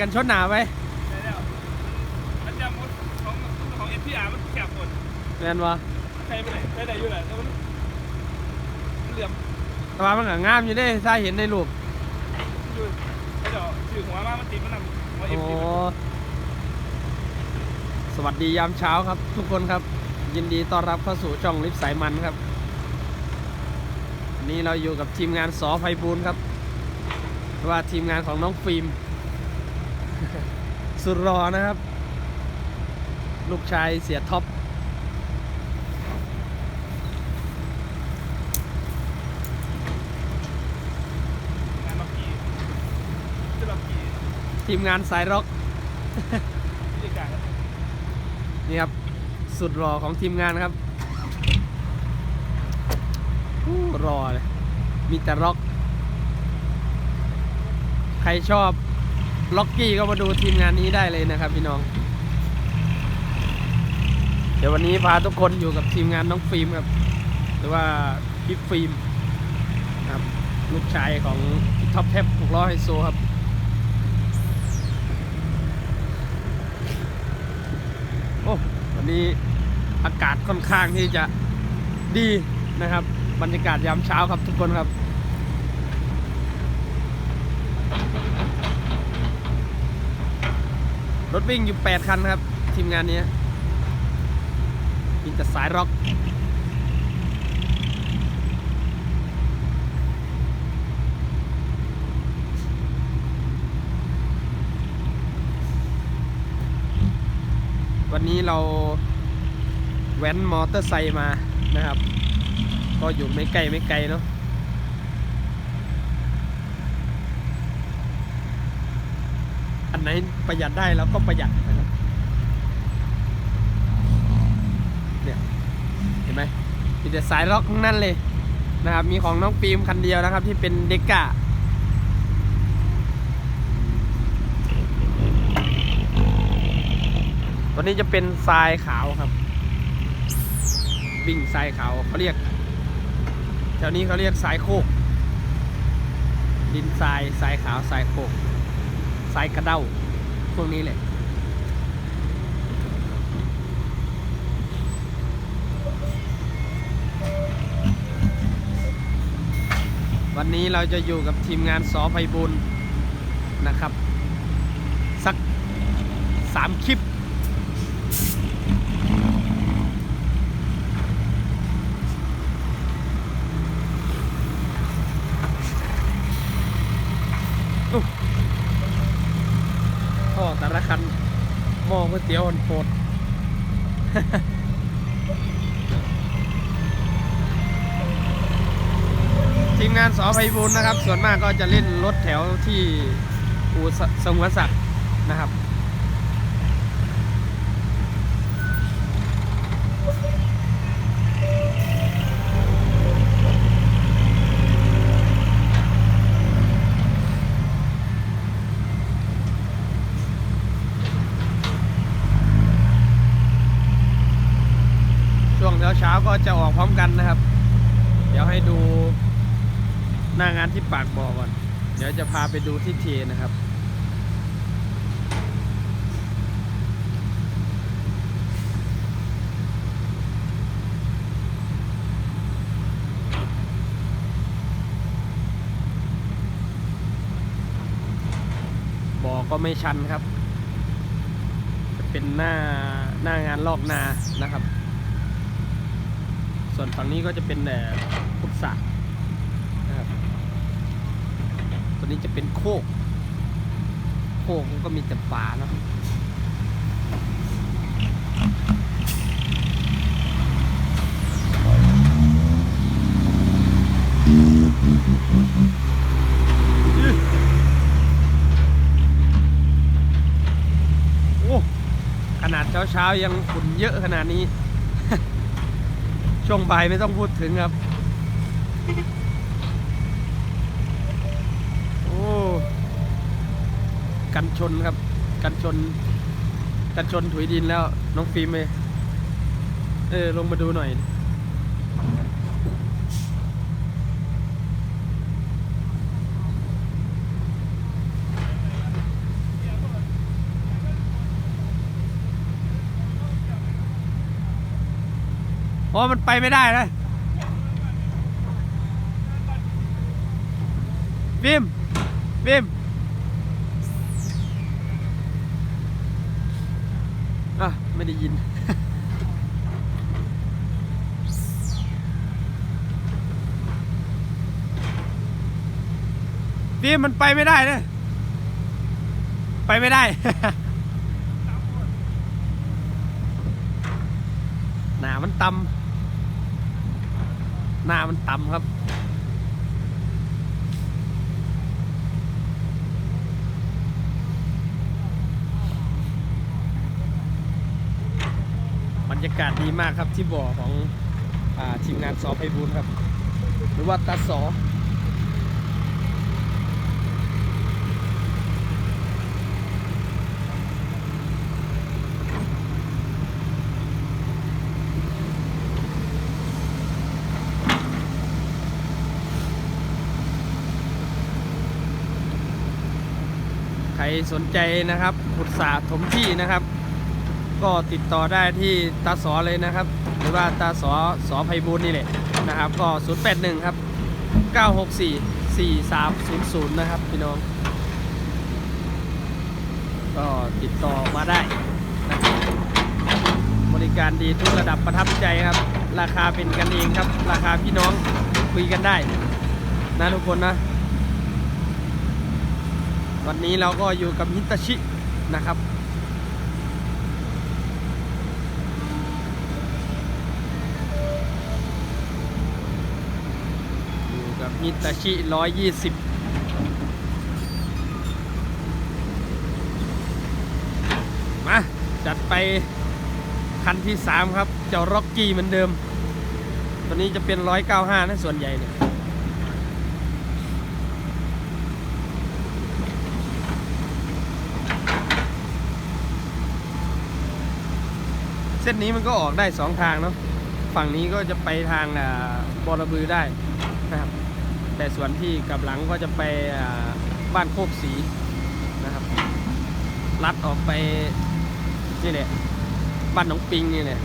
กันชนหนาไปได้แล้วมันจะมุดของของเอพีอาร์มันแคบหมดแม่นวะใครไปไหนไปไหนอยู่ไหนแล้วมันมันเหลี่ยมแต่ว่ามันก็งามอยู่เด้ถ้าเห็นในรูปอยู่ไอ้เดี๋ยวสื่อหัวมามันติดมันนำหัวเอโอ้พีสวัสดียามเช้าครับ ทุกคนครับ ยินดีต้อนรับเข้าสู่ช่องลิฟสายมันครับวันนี้เราอยู่กับทีมงานสอไพบูลย์ครับหรือว่าทีมงานของน้องฟิล์ม สุดรอนะครับ ลูกชายเสียท็อปทีมงานสายร็อกนี่ครับ สุดรอของทีมงานครับรอเลย มีแต่ร็อก ใครชอบ ล็อกกี้ก็มาดูทีมงานนี้ได้เลยนะครับพี่น้อง เดี๋ยววันนี้พาทุกคนอยู่กับทีมงานน้องฟิล์มครับ หรือว่าพี่ฟิล์มครับลูกชายของท็อปเทปหกล้อไฮโซครับโอ้วันนี้อากาศค่อนข้างที่จะดีนะครับ บรรยากาศยามเช้าครับทุกคนครับ รถวิ่งอยู่ 8 คันครับ ทีมงานนี้มีแต่สายร็อกวันนี้เราแว้นมอเตอร์ไซค์มานะครับ ก็อยู่ไม่ไกลไม่ไกลเนาะ อันไหนประหยัดได้เราก็ประหยัดนะครับเนี่ยเห็นไหมมีแต่สายล็อกนั่นเลยนะครับ มีของน้องฟิล์มคันเดียวนะครับ ที่เป็นเด็กกะตัวนี้จะเป็นทรายขาวครับบิ่งทรายขาวเขาเรียกแถวนี้เขาเรียกทรายโคกดินทรายทรายขาวทรายโคก สายกระเด้าพวกนี้เลยวันนี้เราจะอยู่กับทีมงานสอไพบุญนะครับ สักสามคลิป ท่อแต่ละคันหม้อก๋วยเตี๋ยวอันโปรดทีมงานสอไพบูลย์นะครับ ส่วนมากก็จะเล่นรถแถวที่อู่สสงวนศักดิ์นะครับ เช้าก็จะออกพร้อมกันนะครับ เดี๋ยวให้ดูหน้างานที่ปากบ่อก่อน เดี๋ยวจะพาไปดูที่เทนะครับบ่อก็ไม่ชันครับจะเป็นหน้าหน้างานลอกนานะครับ ส่วนฝั่งนี้ก็จะเป็นแต่พุทธะนะครับ ตัวนี้จะเป็นโคก โคกก็มีแต่ป่าเนาะโอ้ ขนาดเช้าๆยังฝุ่นเยอะขนาดนี้ ช่วงบ่ายไม่ต้องพูดถึงครับ โอ้กันชนครับ กันชน กันชนถุยดินแล้ว น้องฟิล์มเลยเออลงมาดูหน่อย เพราะมันไปไม่ได้นะบิมบิมอะ ไม่ได้ยินบีมมันไปไม่ได้นะไปไม่ได้ หนามันต่ำ หน้ามันต่ำครับ บรรยากาศดีมากครับที่บ่อของอทีมงานสอไพบูลครับ หรือว่าตาสอ รสนใจนะครับขุดสระถมที่นะครับ ก็ติดต่อได้ที่ตาสอเลยนะครับ หรือว่าตาสอสอไพบูลนี่แหละนะครับ ก็ 081 ครับ 964 4300 นะครับพี่น้อง ก็ติดต่อมาได้นะครับบริการดีทุกระดับประทับใจครับ ราคาเป็นกันเองครับ ราคาพี่น้องคุยกันได้นะทุกคนนะ วันนี้เราก็อยู่กับฮิตาชินะครับ อยู่กับฮิตาชิร้อยยี่สิบมา จัดไปคันที่สามครับ เจ้าร็อกกี้เหมือนเดิม ตัวนี้จะเป็นร้อยเก้าห้านะส่วนใหญ่เนี่ย เส้นนี้มันก็ออกได้สองทางเนาะฝั่งนี้ก็จะไปทางบอระบือได้นะครับ แต่ส่วนที่กลับหลังก็จะไปบ้านโคกสีนะครับลัดออกไปนี่แหละบ้านหนองปิงนี่แหละ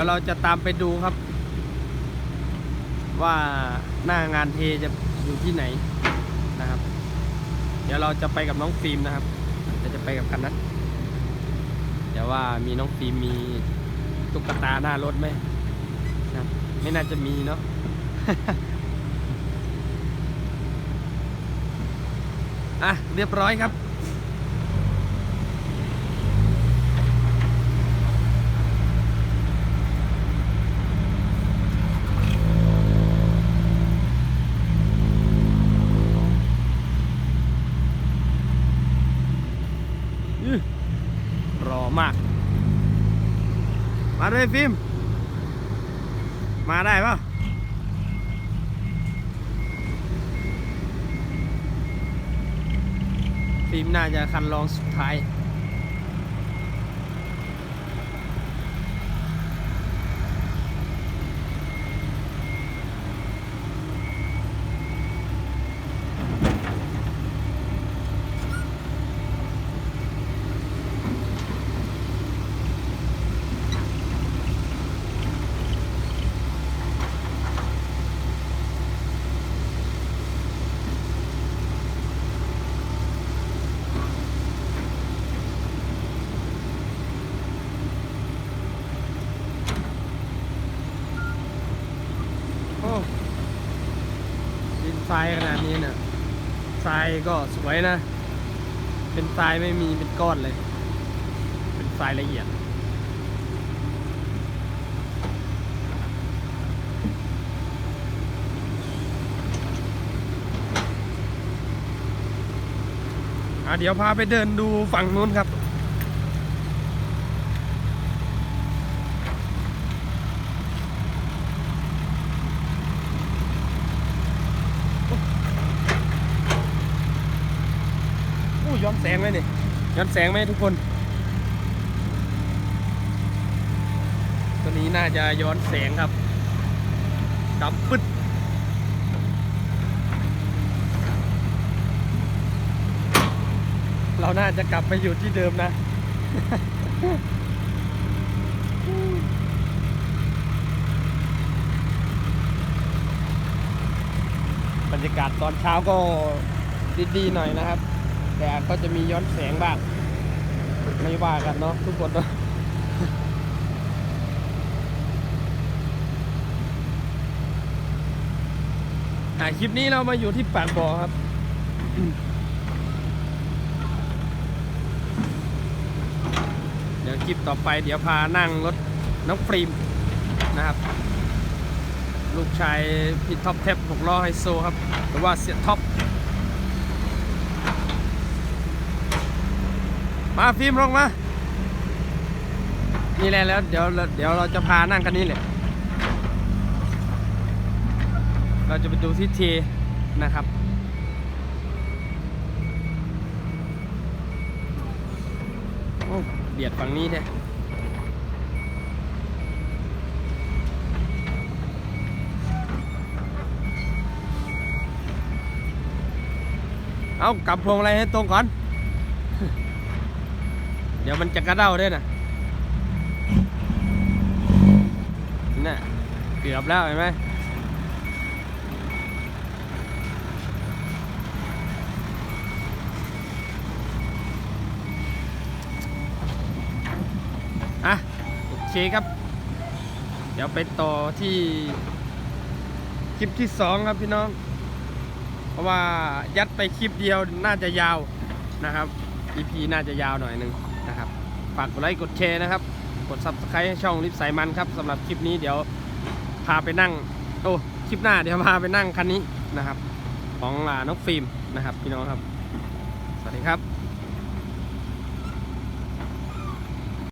ดี๋ยวเราจะตามไปดูครับ ว่าหน้างานเทจะอยู่ที่ไหนนะครับ เดี๋ยวเราจะไปกับน้องฟิล์มนะครับเดี๋ยวจะไปกับคันนั้นเดี๋ยวว่ามีน้องฟิล์มมีตุ๊กตาหน้ารถไหมนะไม่น่าจะมีเนาะอะเรียบร้อยครับ อื้อรอมาก มา เลยฟิล์มมาได้ปะฟิล์มน่าจะคันรองสุดท้าย โอ้ดินทรายขนาดนี้เนี่ยทรายก็สวยนะ เป็นทรายไม่มีเป็นก้อนเลย เป็นทรายละเอียด เดี๋ยวพาไปเดินดูฝั่งนู้นครับ ย้อนแสงไหมนี่ย้อนแสงไหมทุกคน ตัวนี้น่าจะย้อนแสงครับดับปึ๊ดเราน่าจะกลับไปอยู่ที่เดิมนะบรรยากาศตอนเช้าก็ดีๆหน่อยนะครับ แต่ก็จะมีย้อนแสงบ้าง ไม่ว่ากันเนาะทุกคนเนาะอ่าคลิปนี้เรามาอยู่ที่ปากบ่อครับเดี๋ยวคลิปต่อไปเดี๋ยวพานั่งรถน้องฟรีมนะครับ ลูกชายพี่ท็อปเทปหกล้อไฮโซครับหรือว่าเสียท็อป มาฟิล์มลงมา นี่แหละแล้วเดี๋ยวเดี๋ยวเราจะพานั่งกันนี้แหละ เราจะไปดูที่เทนะครับ โอ้เบียดฝั่งนี้แท้เอากลับพวงอะไรให้ตรงก่อน ดี๋ยวมันจะกระเด้าด้วยนะน่ะเกือบแล้วเห็นไหมอะโอเคครับ เดี๋ยวไปต่อที่คลิปที่สองครับพี่น้อง เพราะว่ายัดไปคลิปเดียวน่าจะยาวนะครับ EP น่าจะยาวหน่อยหนึ่ง นะครับ ฝากกดไลค์กดแชร์นะครับ กด Subscribe ช่องลิฟสายมันครับสำหรับคลิปนี้เดี๋ยวพาไปนั่งโอ้คลิปหน้าเดี๋ยวพาไปนั่งคันนี้นะครับ ของอ่าน้องฟิล์มนะครับพี่น้องครับ สวัสดีครับ